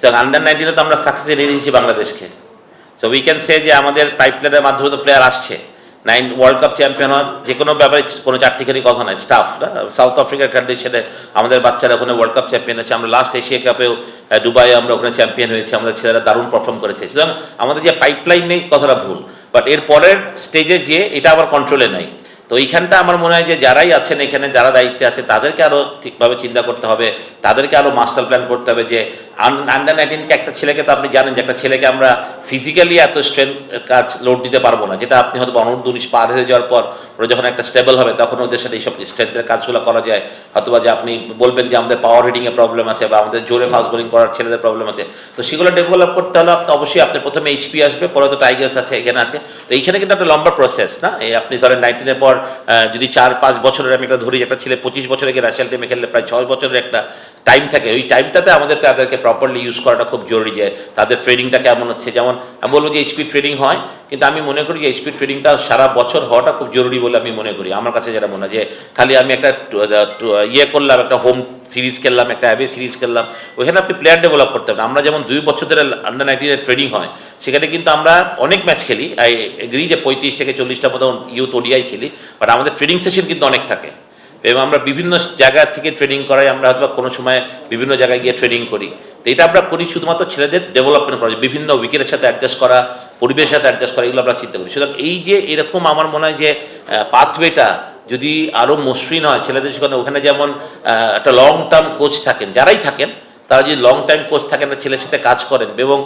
তো আন্ডার নাইনটিনে তো আমরা সাকসেস এনে দিয়েছি বাংলাদেশকে। সো উই ক্যান সে যে আমাদের পাইপ পাইপলাইনের মাধ্যমে তো প্লেয়ার আসছে। নাইন ওয়ার্ল্ড কাপ চ্যাম্পিয়ন হওয়ার যে কোনো ব্যাপারে কোনো চারটিখানি কথা নয় স্টাফ সাউথ আফ্রিকার কন্ডিশনে আমাদের বাচ্চারা ওখানে ওয়ার্ল্ড কাপ চ্যাম্পিয়ন হচ্ছে আমরা লাস্ট এশিয়া কাপেও দুবাইয়ে আমরা ওখানে চ্যাম্পিয়ন হয়েছি। আমাদের ছেলেরা দারুণ পারফর্ম করেছে। সুতরাং আমাদের যে পাইপলাইন নেই, কথাটা ভুল। বাট এর পরের স্টেজে যে এটা আবার কন্ট্রোলে নাই। তো এইখানটা আমার মনে হয় যে যারাই আছেন এখানে, যারা দায়িত্বে আছে, তাদেরকে আরও ঠিকভাবে চিন্তা করতে হবে, তাদেরকে আরও মাস্টার প্ল্যান করতে হবে যে আন্ডার নাইনটিনকে একটা ছেলেকে তো আপনি জানেন যে একটা ছেলেকে আমরা ফিজিক্যালি এত স্ট্রেংথ কাজ লোড দিতে পারব না, যেটা আপনি হয়তো অনূর্ধ্ব উনিশ পার হয়ে যাওয়ার পর ওরা যখন একটা স্টেবল হবে, তখন ওদের সাথে এইসব স্ট্রেংথের কাজগুলো করা যায়। হয়তোবা যে আপনি বলবেন যে আমাদের পাওয়ার হিটিংয়ে প্রবলেম আছে বা আমাদের জোরে ফাস্ট বোলিং করার ছেলেদের প্রবলেম আছে। তো সেগুলো ডেভেলপ করতে হলে আপনি অবশ্যই আপনার প্রথমে এইচপি আসবে, পরে তো টাইগার্স আছে, এখানে আছে। তো এইখানে কিন্তু একটা লম্বা প্রসেস না? এই আপনি ধরেন নাইনটিনের পর যদি চার, পাঁচ বছরের আমি একটা ধরি, একটা ছেলে পঁচিশ বছরে গিয়ে ন্যাশনাল টিমে খেললে প্রায় ছয় বছরের একটা টাইম থাকে। ওই টাইমটাতে আমাদের তাদেরকে প্রপারলি ইউজ করাটা খুব জরুরি যে তাদের ট্রেনিংটা কেমন হচ্ছে। যেমন আমি বলব যে স্পিড ট্রেনিং হয়, কিন্তু আমি মনে করি যে স্পিড ট্রেনিংটা সারা বছর হওয়াটা খুব জরুরি বলে আমি মনে করি। আমার কাছে যেটা মনে হয় যে খালি আমি একটা ইয়ে করলাম, একটা হোম সিরিজ খেললাম, একটা অ্যাবে সিরিজ খেললাম। ওইখানে আপনি প্লেয়ার ডেভেলপ করতে হবে আমরা যেমন দুই বছর ধরে আন্ডার নাইনটিনের ট্রেনিং হয়, সেখানে কিন্তু আমরা অনেক ম্যাচ খেলি। আই এগ্রি যে পঁয়ত্রিশ থেকে চল্লিশটা মতো ইউথ ওডিআই খেলি বাট আমাদের ট্রেনিং সেশন কিন্তু অনেক থাকে। এবং আমরা বিভিন্ন জায়গা থেকে ট্রেনিং করাই, আমরা হয়তো কোনো সময় বিভিন্ন জায়গায় গিয়ে ট্রেনিং করি। তো এটা আমরা করি শুধুমাত্র ছেলেদের ডেভেলপমেন্ট করা বিভিন্ন উইকেটের সাথে অ্যাডজাস্ট করা, পরিবেশের সাথে অ্যাডজাস্ট করা, এগুলো আমরা চিন্তা করি। সুতরাং এই যে এরকম আমার মনে হয় যে পাথওয়েটা যদি আরও মসৃণ হয়, ছেলেদের সেখানে ওখানে যেমন একটা লং টার্ম কোচ থাকেন, যারাই থাকেন, তারা যদি লং টাইম কোচ থাকেন ছেলের সাথে কাজ করেন, এবং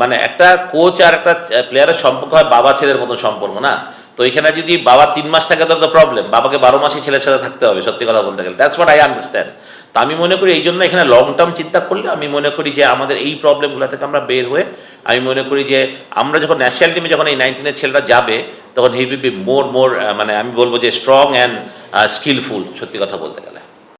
মানে একটা কোচ আর একটা প্লেয়ারের সম্পর্ক হয় বাবা ছেলের মতো সম্পর্ক, না? তো এখানে যদি বাবা তিন মাস থাকে, তাহলে তো প্রবলেম বাবাকে বারো মাসে ছেলের সাথে থাকতে হবে, সত্যি কথা বলতে গেলে। দ্যাটস হোয়াট আই আন্ডারস্ট্যান্ড তো আমি মনে করি এই জন্য এখানে লং টার্ম চিন্তা করলে আমি মনে করি যে আমাদের এই প্রবলেমগুলো থেকে আমরা বের হয়ে, আমি মনে করি যে আমরা যখন ন্যাশনাল টিমে যখন এই নাইনটিনের ছেলেরা যাবে, তখন হি উইল বি মোর মোর মানে আমি বলব যে স্ট্রং অ্যান্ড স্কিলফুল সত্যি কথা বলতে গেলে।